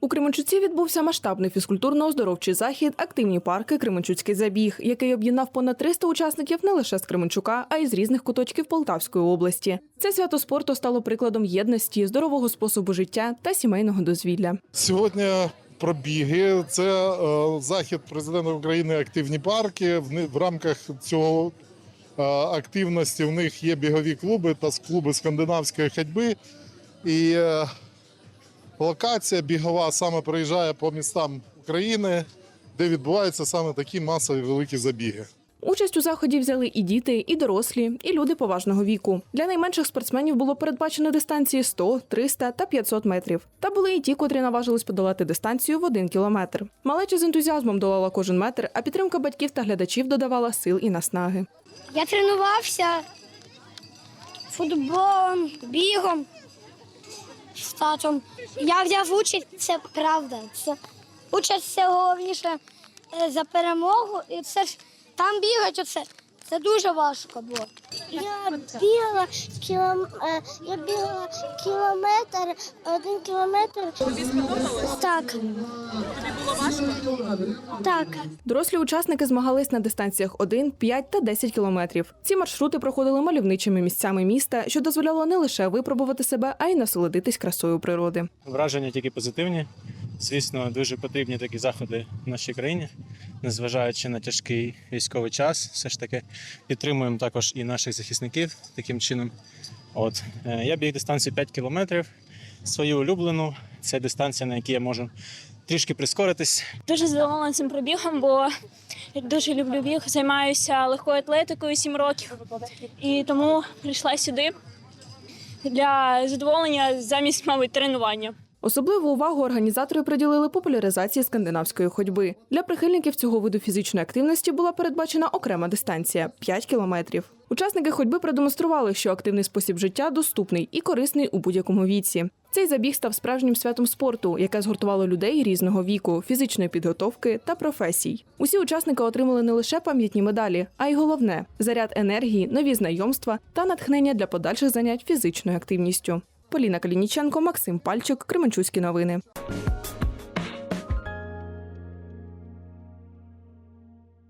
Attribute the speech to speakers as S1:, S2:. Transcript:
S1: У Кременчуці відбувся масштабний фізкультурно-оздоровчий захід Активні парки Кременчуцький забіг, який об'єднав понад 300 учасників не лише з Кременчука, а й з різних куточків Полтавської області. Це свято спорту стало прикладом єдності, здорового способу життя та сімейного дозвілля.
S2: Сьогодні пробіги. Це е, захід президента України Активні парки. В, рамках цього е, активності в них є бігові клуби та клуби скандинавської ходьби. І е, локація бігова саме проїжджає по містам України, де відбуваються саме такі масові великі забіги.
S1: Участь у заході взяли і діти, і дорослі, і люди поважного віку. Для найменших спортсменів було передбачено дистанції 100, 300 та 500 метрів. Та були і ті, котрі наважились подолати дистанцію в один кілометр. Малеча з ентузіазмом долала кожен метр, а підтримка батьків та глядачів додавала сил і наснаги.
S3: Я тренувався футболом, бігом татом. Я взяв участь, це правда. Це участь це головніше е, за перемогу. І це ж там бігати, оце, це дуже важко було.
S4: Я бігала кілом... е, я бігала кілометр, один кілометр. Тобі сподобалось? Так. Було важко? Так.
S1: Дорослі учасники змагались на дистанціях 1, 5 та 10 кілометрів. Ці маршрути проходили мальовничими місцями міста, що дозволяло не лише випробувати себе, а й насолодитись красою природи.
S5: Враження тільки позитивні. Звісно, дуже потрібні такі заходи в нашій країні, незважаючи на тяжкий військовий час. Все ж таки підтримуємо також і наших захисників таким чином. От е, я біг дистанцію 5 кілометрів. Свою улюблену. Це дистанція, на якій я можу трішки прискоритись.
S6: Дуже задоволена цим пробігом, бо я дуже люблю біг, займаюся легкою атлетикою 7 років. І тому прийшла сюди для задоволення замість, мабуть, тренування.
S1: Особливу увагу організатори приділили популяризації скандинавської ходьби. Для прихильників цього виду фізичної активності була передбачена окрема дистанція 5 кілометрів. Учасники ходьби продемонстрували, що активний спосіб життя доступний і корисний у будь-якому віці. Цей забіг став справжнім святом спорту, яке згуртувало людей різного віку, фізичної підготовки та професій. Усі учасники отримали не лише пам'ятні медалі, а й головне заряд енергії, нові знайомства та натхнення для подальших занять фізичною активністю. Поліна Калініченко, Максим Пальчик, Кременчуцькі новини.